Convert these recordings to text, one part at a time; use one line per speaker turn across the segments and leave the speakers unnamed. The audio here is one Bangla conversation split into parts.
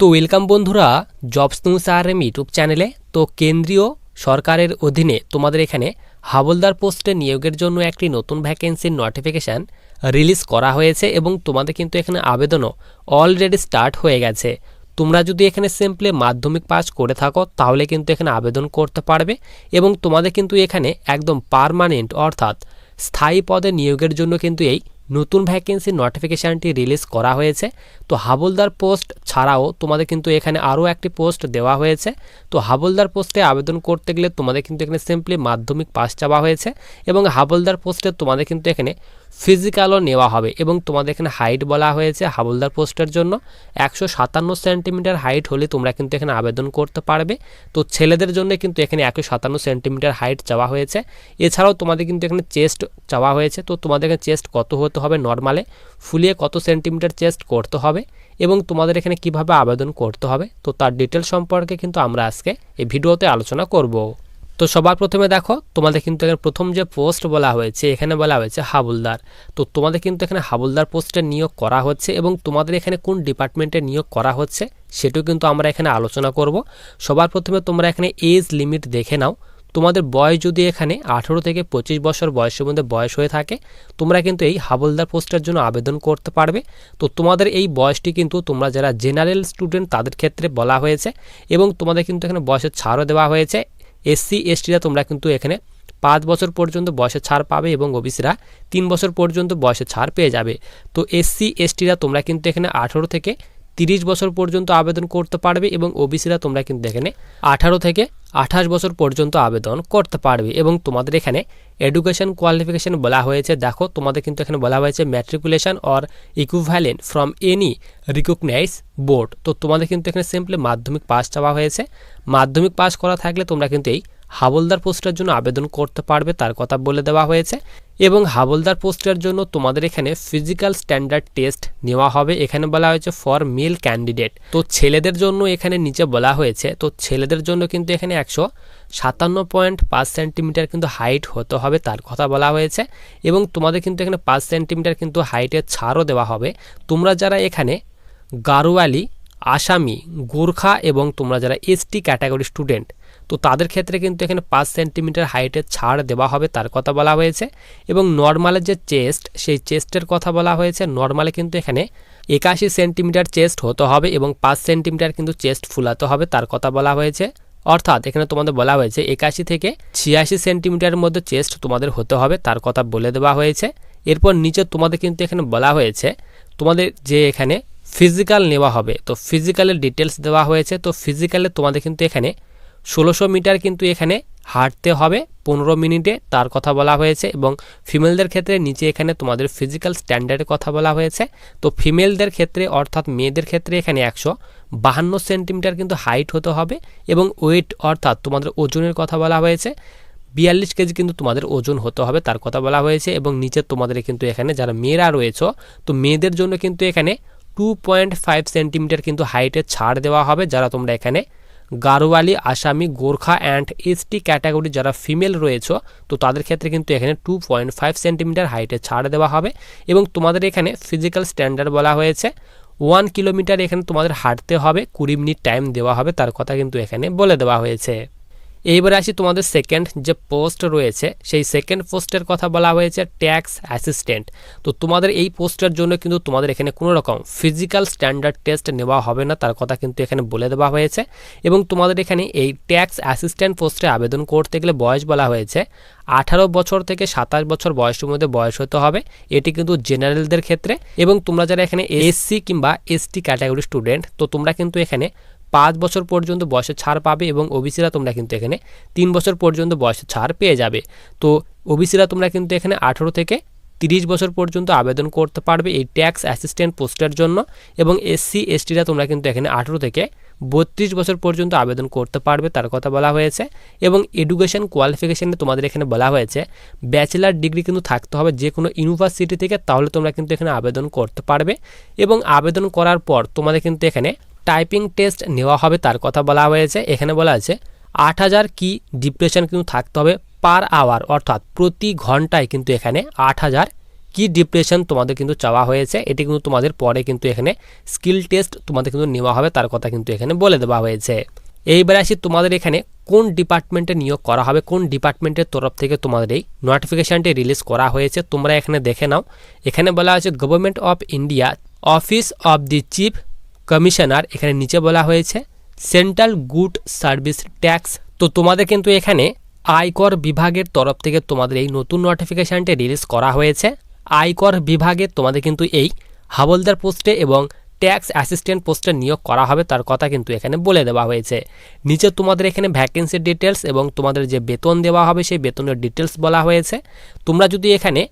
তো ওয়েলকাম বন্ধুরা jobs news R M YouTube চ্যানেলে তো কেন্দ্রীয় সরকারের অধীনে তোমাদের এখানে হাবলদার পোস্টে নিয়োগের জন্য একটি নতুন ভ্যাকেন্সির নোটিফিকেশান রিলিজ করা হয়েছে এবং তোমাদের কিন্তু এখানে আবেদনও অলরেডি স্টার্ট হয়ে গেছে। তোমরা যদি এখানে সিম্পলি মাধ্যমিক পাস করে থাকো, তাহলে কিন্তু এখানে আবেদন করতে পারবে এবং তোমাদের কিন্তু এখানে একদম পারমানেন্ট অর্থাৎ স্থায়ী পদে নিয়োগের জন্য কিন্তু এই নতুন ভ্যাকেন্সি নোটিফিকেশানটি রিলিজ করা হয়েছে। তো হাবলদার পোস্ট ছাড়াও তোমাদের কিন্তু এখানে আরও একটি পোস্ট দেওয়া হয়েছে। তো হাবলদার পোস্টে আবেদন করতে গেলে তোমাদের কিন্তু এখানে সিম্পলি মাধ্যমিক পাস চাওয়া হয়েছে এবং হাবলদার পোস্টে তোমাদের কিন্তু এখানে ফিজিক্যালও নেওয়া হবে এবং তোমাদের এখানে হাইট বলা হয়েছে হাবলদার পোস্টের জন্য। একশো সাতান্ন সেন্টিমিটার হাইট হলে তোমরা কিন্তু এখানে আবেদন করতে পারবে। তো ছেলেদের জন্য কিন্তু এখানে একশো সাতান্ন সেন্টিমিটার হাইট চাওয়া হয়েছে। এছাড়াও তোমাদের কিন্তু এখানে চেস্ট চাওয়া হয়েছে। তো তোমাদের এখানে চেস্ট কত হতে হবে নর্মালে ফুলিয়ে কত সেন্টিমিটার চেস্ট করতে হবে এবং তোমাদের এখানে কীভাবে আবেদন করতে হবে, তো তার ডিটেল সম্পর্কে কিন্তু আমরা আজকে এই ভিডিওতে আলোচনা করব। তো সবার প্রথমে দেখো, তোমাদের কিন্তু এখানে প্রথম যে পোস্ট বলা হয়েছে, এখানে বলা হয়েছে হাবুলদার। তো তোমাদের কিন্তু এখানে হাবুলদার পোস্টে নিয়োগ করা হচ্ছে এবং তোমাদের এখানে কোন ডিপার্টমেন্টে নিয়োগ করা হচ্ছে, সেটাও কিন্তু আমরা এখানে আলোচনা করব। সবার প্রথমে তোমরা এখানে এজ লিমিট দেখে নাও। তোমাদের বয়স যদি এখানে আঠেরো থেকে পঁচিশ বছর বয়সের মধ্যে বয়স হয়ে থাকে, তোমরা কিন্তু এই হাবলদার পোস্টের জন্য আবেদন করতে পারবে। তো তোমাদের এই বয়সটি কিন্তু তোমরা যারা জেনারেল স্টুডেন্ট, তাদের ক্ষেত্রে বলা হয়েছে এবং তোমাদের কিন্তু এখানে বয়সের ছাড়ও দেওয়া হয়েছে। এসসি, এসটিরা তোমরা কিন্তু এখানে পাঁচ বছর পর্যন্ত বয়সের ছাড় পাবে এবং ওবিসিরা তিন বছর পর্যন্ত বয়সের ছাড় পেয়ে যাবে। তো এসসি, এসটিরা তোমরা কিন্তু এখানে আঠেরো থেকে তিরিশ বছর পর্যন্ত আবেদন করতে পারবে এবং ওবিসিরা তোমরা কিন্তু এখানে আঠারো থেকে আঠাশ বছর পর্যন্ত আবেদন করতে পারবে এবং তোমাদের এখানে এডুকেশন কোয়ালিফিকেশন বলা হয়েছে। দেখো, তোমাদের কিন্তু এখানে বলা হয়েছে matriculation or equivalent from any recognise board তো তোমাদের কিন্তু এখানে সিম্পলি মাধ্যমিক পাস চাওয়া হয়েছে। মাধ্যমিক পাস করা থাকলে তোমরা কিন্তু এই হাবলদার পোস্টের জন্য আবেদন করতে পারবে তার কথা বলে দেওয়া হয়েছে এবং হাবলদার পোস্টের জন্য তোমাদের এখানে ফিজিক্যাল স্ট্যান্ডার্ড টেস্ট নেওয়া হবে। এখানে বলা হয়েছে ফর মেল ক্যান্ডিডেট তো ছেলেদের জন্য এখানে নিচে বলা হয়েছে, তো ছেলেদের জন্য কিন্তু এখানে একশো সাতান্ন পয়েন্ট পাঁচ সেন্টিমিটার কিন্তু হাইট হতে হবে তার কথা বলা হয়েছে এবং তোমাদের কিন্তু এখানে পাঁচ সেন্টিমিটার কিন্তু হাইটের ছাড়ও দেওয়া হবে। তোমরা যারা এখানে গারোয়ালি, আসামি, গোর্খা এবং তোমরা যারা এসটি ক্যাটাগরি স্টুডেন্ট তো তাদের ক্ষেত্রে কিন্তু এখানে পাঁচ সেন্টিমিটার হাইটের ছাড় দেওয়া হবে, তার কথা বলা হয়েছে। এবং নর্মালের যে চেস্ট, সেই চেস্টের কথা বলা হয়েছে। নর্মালে কিন্তু এখানে একাশি সেন্টিমিটার চেস্ট হতে হবে এবং পাঁচ সেন্টিমিটার কিন্তু চেস্ট ফুলাতে হবে, তার কথা বলা হয়েছে। অর্থাৎ এখানে তোমাদের বলা হয়েছে, একাশি থেকে ছিয়াশি সেন্টিমিটারের মধ্যে চেস্ট তোমাদের হতে হবে, তার কথা বলে দেওয়া হয়েছে। এরপর নিচে তোমাদের কিন্তু এখানে বলা হয়েছে, তোমাদের যে এখানে ফিজিক্যাল নেওয়া হবে, তো ফিজিক্যালের ডিটেলস দেওয়া হয়েছে। তো ফিজিক্যালে তোমাদের কিন্তু এখানে ষোলোশো মিটার কিন্তু এখানে হাঁটতে হবে। পনেরো মিনিটে তার কথা বলা হয়েছে এবং ফিমেলদের ক্ষেত্রে নিচে এখানে তোমাদের ফিজিক্যাল স্ট্যান্ডার্ডের কথা বলা হয়েছে। তো ফিমেলদের ক্ষেত্রে অর্থাৎ মেয়েদের ক্ষেত্রে এখানে একশো বাহান্ন সেন্টিমিটার কিন্তু হাইট হতে হবে এবং ওয়েট অর্থাৎ তোমাদের ওজনের কথা বলা হয়েছে। বিয়াল্লিশ কেজি কিন্তু তোমাদের ওজন হতে হবে তার কথা বলা হয়েছে এবং নিচে তোমাদের কিন্তু এখানে যারা মেয়েরা রয়েছে, তো মেয়েদের জন্য কিন্তু এখানে টু পয়েন্ট ফাইভ সেন্টিমিটার কিন্তু হাইটের ছাড় দেওয়া হবে, যারা তোমরা এখানে Garhwali, Asami, Gorkha and ST category যারা ফিমেল রয়েছে, তো তাদের ক্ষেত্রে কিন্তু এখানে টু পয়েন্ট ফাইভ সেন্টিমিটার হাইটে ছাড় দেওয়া হবে এবং তোমাদের এখানে ফিজিক্যাল স্ট্যান্ডার্ড বলা হয়েছে। ওয়ান কিলোমিটার এখানে তোমাদের হাঁটতে হবে, কুড়ি মিনিট টাইম দেওয়া হবে, তার কথা কিন্তু এখানে বলে দেওয়া হয়েছে। এইবারে আসি তোমাদের সেকেন্ড যে পোস্ট রয়েছে, সেই সেকেন্ড পোস্টের কথা বলা হয়েছে ট্যাক্স অ্যাসিস্ট্যান্ট তো তোমাদের এই পোস্টের জন্য কিন্তু তোমাদের এখানে কোনো রকম ফিজিক্যাল স্ট্যান্ডার্ড টেস্ট নেওয়া হবে না, তার কথা কিন্তু এখানে বলে দেওয়া হয়েছে। এবং তোমাদের এখানে এই ট্যাক্স অ্যাসিস্ট্যান্ট পোস্টে আবেদন করতে গেলে বয়স বলা হয়েছে আঠারো বছর থেকে সাতাশ বছর বয়সের মধ্যে বয়স হতে হবে, এটি কিন্তু জেনারেলদের ক্ষেত্রে। এবং তোমরা যারা এখানে এসসি কিংবা এসটি ক্যাটাগরি স্টুডেন্ট তো তোমরা কিন্তু এখানে পাঁচ বছর পর্যন্ত বয়সের ছাড় পাবে এবং ওবিসিরা তোমরা কিন্তু এখানে তিন বছর পর্যন্ত বয়সের ছাড় পেয়ে যাবে। তো ওবিসিরা তোমরা কিন্তু এখানে আঠেরো থেকে তিরিশ বছর পর্যন্ত আবেদন করতে পারবে এই ট্যাক্স অ্যাসিস্ট্যান্ট পোস্টের জন্য এবং এসসি এসটিরা তোমরা কিন্তু এখানে আঠেরো থেকে বত্রিশ বছর পর্যন্ত আবেদন করতে পারবে তার কথা বলা হয়েছে এবং এডুকেশন কোয়ালিফিকেশানে তোমাদের এখানে বলা হয়েছে। ব্যাচেলার ডিগ্রি কিন্তু থাকতে হবে যে কোনো ইউনিভার্সিটি থেকে তাহলে তোমরা কিন্তু এখানে আবেদন করতে পারবে এবং আবেদন করার পর তোমাদের কিন্তু এখানে টাইপিং টেস্ট নেওয়া হবে, তার কথা বলা হয়েছে। এখানে বলা আছে, আট হাজার কি ডিপ্রেশন কিন্তু থাকতে হবে পার আওয়ার অর্থাৎ প্রতি ঘন্টায় কিন্তু এখানে আট হাজার কি ডিপ্রেশন তোমাদের কিন্তু চাওয়া হয়েছে। এটি কিন্তু তোমাদের পরে কিন্তু এখানে স্কিল টেস্ট তোমাদের কিন্তু নেওয়া হবে, তার কথা কিন্তু এখানে বলে দেওয়া হয়েছে। এইবার আসি তোমাদের এখানে কোন ডিপার্টমেন্টে নিয়োগ করা হবে, কোন ডিপার্টমেন্টের তরফ থেকে তোমাদের এই নোটিফিকেশানটি রিলিজ করা হয়েছে, তোমরা এখানে দেখে নাও। এখানে বলা হয়েছে government of India office of the chief commissioner এখানে নিচে বলা হয়েছে, সেন্ট্রাল গুড সার্ভিস ট্যাক্স। তো তোমাদের কিন্তু এখানে আয়কর বিভাগের তরফ থেকে তোমাদের এই নতুন নোটিফিকেশানটি রিলিজ করা হয়েছে। আয়কর বিভাগে তোমাদের কিন্তু এই হাবলদার পোস্টে এবং ট্যাক্স অ্যাসিস্ট্যান্ট পোস্টে নিয়োগ করা হবে তার কথা কিন্তু এখানে বলে দেওয়া হয়েছে। নিচে তোমাদের এখানে ভ্যাকেন্সির ডিটেলস এবং তোমাদের যে বেতন দেওয়া হবে সেই বেতনের ডিটেলস বলা হয়েছে। তোমরা যদি এখানে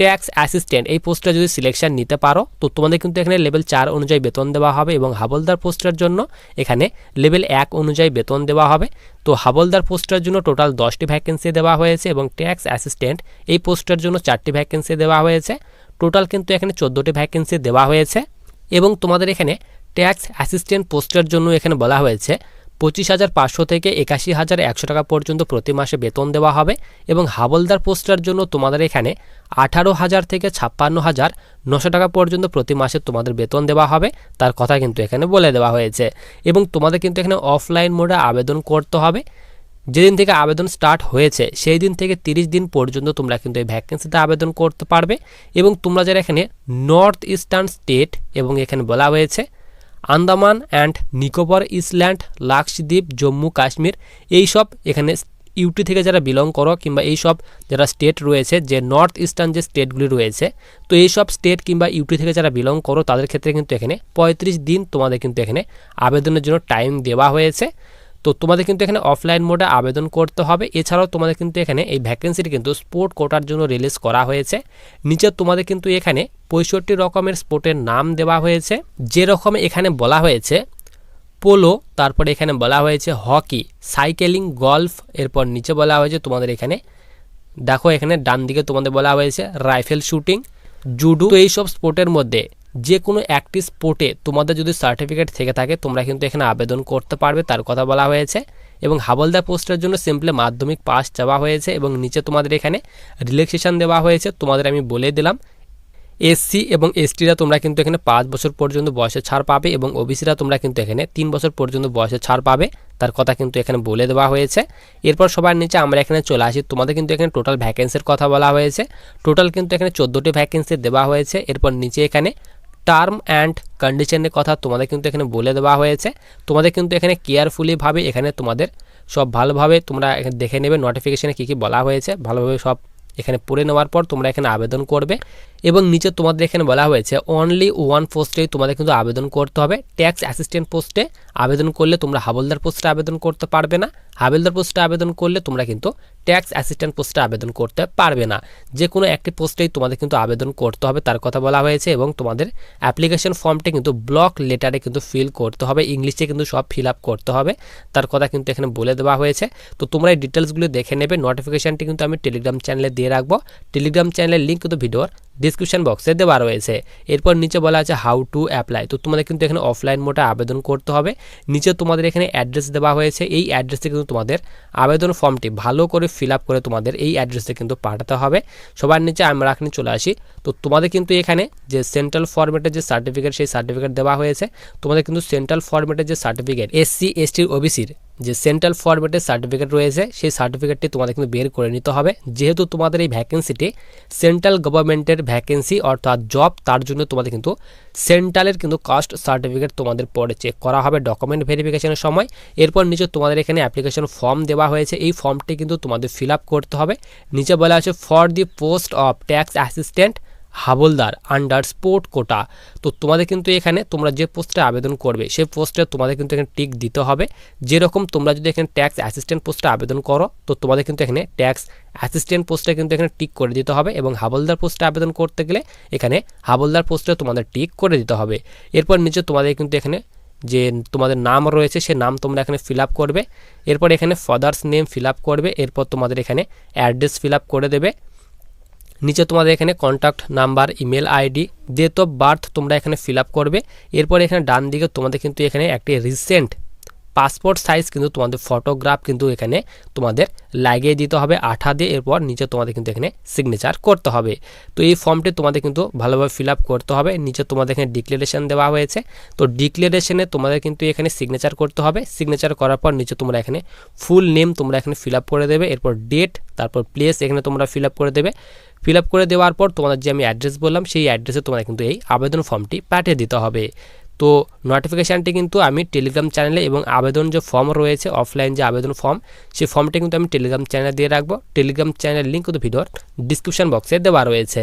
ট্যাক্স অ্যাসিস্ট্যান্ট এই পোস্টটা যদি সিলেকশন নিতে পারো, তো তোমাদের কিন্তু এখানে লেভেল চার অনুযায়ী বেতন দেওয়া হবে এবং হাবলদার পোস্টের জন্য এখানে লেভেল এক অনুযায়ী বেতন দেওয়া হবে। তো হাবলদার পোস্টের জন্য টোটাল দশটি ভ্যাকেন্সি দেওয়া হয়েছে এবং ট্যাক্স অ্যাসিস্ট্যান্ট এই পোস্টের জন্য চারটি ভ্যাকেন্সি দেওয়া হয়েছে। টোটাল কিন্তু এখানে চোদ্দোটি ভ্যাকেন্সি দেওয়া হয়েছে এবং তোমাদের এখানে ট্যাক্স অ্যাসিস্ট্যান্ট পোস্টের জন্য এখানে বলা হয়েছে পঁচিশ হাজার পাঁচশো থেকে একাশি হাজার একশো টাকা পর্যন্ত প্রতি মাসে বেতন দেওয়া হবে এবং হাবলদার পোস্টের জন্য তোমাদের এখানে আঠারো হাজার থেকে ছাপ্পান্ন হাজার নশো টাকা পর্যন্ত প্রতি মাসে তোমাদের বেতন দেওয়া হবে। তার কথা কিন্তু এখানে বলে দেওয়া হয়েছে। এবং তোমাদের কিন্তু এখানে অফলাইন মোডে আবেদন করতে হবে। যেদিন থেকে আবেদন স্টার্ট হয়েছে, সেই দিন থেকে তিরিশ দিন পর্যন্ত তোমরা কিন্তু এই ভ্যাকেন্সিতে আবেদন করতে পারবে। এবং তোমরা যারা এখানে নর্থ ইস্টার্ন স্টেট এবং এখানে বলা হয়েছে আন্দামান অ্যান্ড নিকোবর ইসল্যান্ড, লাক্ষদ্বীপ, জম্মু, কাশ্মীর এইসব এখানে ইউটি থেকে যারা বিলং করো কিংবা এই সব যারা স্টেট রয়েছে, যে নর্থ ইস্টার্ন যে স্টেটগুলি রয়েছে, তো এইসব স্টেট কিংবা ইউটি থেকে যারা বিলং করো, তাদের ক্ষেত্রে কিন্তু এখানে পঁয়ত্রিশ দিন তোমাদের কিন্তু এখানে আবেদনের জন্য টাইম দেওয়া হয়েছে। তো তোমাদের কিন্তু এখানে অফলাইন মোডে আবেদন করতে হবে। এছাড়াও তোমাদের কিন্তু এখানে এই ভ্যাকেন্সিটি কিন্তু স্পোর্ট কোটার জন্য রিলিজ করা হয়েছে। নিচে তোমাদের কিন্তু এখানে পঁয়ষট্টি রকমের স্পোর্টের নাম দেওয়া হয়েছে। যে রকম এখানে বলা হয়েছে পোলো তারপরে এখানে বলা হয়েছে হকি সাইকেলিং গলফ এরপর নিচে বলা হয়েছে তোমাদের এখানে, দেখো এখানে ডান দিকে তোমাদের বলা হয়েছে রাইফেল শুটিং জুডো এইসব স্পোর্টের মধ্যে যে কোনো একটি স্পোর্টে তোমাদের যদি সার্টিফিকেট থেকে থাকে, তোমরা কিন্তু এখানে আবেদন করতে পারবে, তার কথা বলা হয়েছে। এবং হাবলদার পোস্টের জন্য সিম্পলি মাধ্যমিক পাস চাওয়া হয়েছে এবং নিচে তোমাদের এখানে রিল্যাক্সেশন দেওয়া হয়েছে, তোমাদের আমি বলে দিলাম। এসসি এবং এসটিরা তোমরা কিন্তু এখানে পাঁচ বছর পর্যন্ত বয়সে ছাড় পাবে এবং ওবিসিরা তোমরা কিন্তু এখানে তিন বছর পর্যন্ত বয়সে ছাড় পাবে, তার কথা কিন্তু এখানে বলে দেওয়া হয়েছে। এরপর সবার নিচে আমরা এখানে চলে আসি, তোমাদের কিন্তু এখানে টোটাল ভ্যাকেন্সির কথা বলা হয়েছে। টোটাল কিন্তু এখানে চোদ্দোটি ভ্যাকেন্সি দেওয়া হয়েছে, এরপর নিচে এখানে টার্ম অ্যান্ড কন্ডিশনের কথা তোমাদের কিন্তু এখানে বলে দেওয়া হয়েছে। তোমাদের কিন্তু এখানে কেয়ারফুলিভাবে এখানে তোমাদের সব ভালোভাবে তোমরা দেখে নেবে নোটিফিকেশানে কী কী বলা হয়েছে। ভালোভাবে সব এখানে পড়ে নেওয়ার পর তোমরা এখানে আবেদন করবে। এবং নিচে তোমাদের এখানে বলা হয়েছে অনলি ওয়ান পোস্টেই তোমাদের কিন্তু আবেদন করতে হবে। ট্যাক্স অ্যাসিস্ট্যান্ট পোস্টে আবেদন করলে তোমরা হাবলদার পোস্টে আবেদন করতে পারবে না। হাবলদার পোস্টে আবেদন করলে তোমরা কিন্তু ট্যাক্স অ্যাসিস্ট্যান্ট পোস্টে আবেদন করতে পারবে না। যে কোনো একটি পোস্টেই তোমাদের কিন্তু আবেদন করতে হবে, তার কথা বলা হয়েছে এবং তোমাদের অ্যাপ্লিকেশন ফর্মটি কিন্তু ব্লক লেটারে কিন্তু ফিল করতে হবে ইংলিশে কিন্তু সব ফিল আপ করতে হবে, তার কথা কিন্তু এখানে বলে দেওয়া হয়েছে। তো তোমরা এই ডিটেলসগুলো দেখে নেবে নোটিফিকেশানটি কিন্তু আমি টেলিগ্রাম চ্যানেলে দিয়ে রাখব। টেলিগ্রাম চ্যানেলের লিঙ্ক কিন্তু ভিডিওর ডিসক্রিপশন বক্সে দেওয়া রয়েছে। এরপর নিচে বলা আছে হাউ টু অ্যাপ্লাই তো তোমাদের কিন্তু এখানে অফলাইন মোডে আবেদন করতে হবে। নিচে তোমাদের এখানে অ্যাড্রেস দেওয়া হয়েছে। এই অ্যাড্রেসে কিন্তু তোমাদের আবেদন ফর্মটি ভালো করে ফিল আপ করে তোমাদের এই অ্যাড্রেসে কিন্তু পাঠাতে হবে। সবার নিচে আমরা এখানে চলে আসি। তো তোমাদের কিন্তু এখানে যে সেন্ট্রাল ফরম্যাটের যে সার্টিফিকেট সেই সার্টিফিকেট দেওয়া হয়েছে। তোমাদের কিন্তু সেন্ট্রাল ফরম্যাটের যে সার্টিফিকেট এসসি এসটির ওবিসির যে সেন্ট্রাল ফরম্যাটের সার্টিফিকেট রয়েছে, সেই সার্টিফিকেটটি তোমাদের কিন্তু বের করে নিতে হবে। যেহেতু তোমাদের এই ভ্যাকেন্সিটি সেন্ট্রাল গভর্নমেন্টের ভ্যাকেন্সি অর্থাৎ জব তার জন্য তোমাদের কিন্তু সেন্ট্রালের কিন্তু কাস্ট সার্টিফিকেট তোমাদের পরে চেক করা হবে ডকুমেন্ট ভেরিফিকেশনের সময়। এরপর নিচে তোমাদের এখানে অ্যাপ্লিকেশন ফর্ম দেওয়া হয়েছে। এই ফর্মটি কিন্তু তোমাদের ফিল করতে হবে। নিচে বলা আছে for the post of tax assistant havaldar under sport quota তো তোমাদের কিন্তু এখানে তোমরা যে পোস্টে আবেদন করবে, সেই পোস্টে তোমাদের কিন্তু এখানে টিক দিতে হবে। যেরকম তোমরা যদি এখানে ট্যাক্স অ্যাসিস্ট্যান্ট পোস্টে আবেদন করো, তো তোমাদের কিন্তু এখানে ট্যাক্স অ্যাসিস্ট্যান্ট পোস্টে কিন্তু এখানে টিক করে দিতে হবে এবং হাবলদার পোস্টে আবেদন করতে গেলে এখানে হাবলদার পোস্টে তোমাদের টিক করে দিতে হবে। এরপর নিচে তোমাদের কিন্তু এখানে যে তোমাদের নাম রয়েছে, সে নাম তোমরা এখানে ফিল করবে। এরপর এখানে ফাদার্স নেম ফিল করবে। এরপর তোমাদের এখানে অ্যাড্রেস ফিল করে দেবে। নিচে তোমাদের এখানে contact number email ID date of birth তোমরা এখানে ফিল করবে। এরপর এখানে ডান দিকে তোমাদের কিন্তু এখানে একটি রিসেন্ট পাসপোর্ট সাইজ কিন্তু তোমাদের ফটোগ্রাফ কিন্তু এখানে তোমাদের লাগিয়ে দিতে হবে, আঠা দিয়ে এরপর নিচে তোমাদের কিন্তু এখানে সিগনেচার করতে হবে। তো এই ফর্মটি তোমাদের কিন্তু ভালোভাবে ফিল করতে হবে, নিচে তোমাদের এখানে ডিক্লারেশন দেওয়া হয়েছে। তো ডিক্লারেশনে তোমাদের কিন্তু এখানে সিগনেচার করতে হবে সিগনেচার করার পর নিচে তোমরা এখানে ফুল নেম তোমরা এখানে ফিল করে দেবে, এরপর ডেট তারপর প্লেস এখানে তোমরা ফিল করে দেবে। ফিল করে দেওয়ার পর তোমাদের যে আমি অ্যাড্রেস বললাম, সেই অ্যাড্রেসে তোমাদের কিন্তু এই আবেদন ফর্মটি পাঠিয়ে দিতে হবে। তো নোটিফিকেশানটি কিন্তু আমি টেলিগ্রাম চ্যানেলে এবং আবেদন যে ফর্ম রয়েছে অফলাইন যে আবেদন ফর্ম সেই ফর্মটি কিন্তু আমি টেলিগ্রাম চ্যানেলে দিয়ে রাখব। টেলিগ্রাম চ্যানেলের লিঙ্ক কিন্তু ভিডিওর ডিসক্রিপশান বক্সে দেওয়া রয়েছে।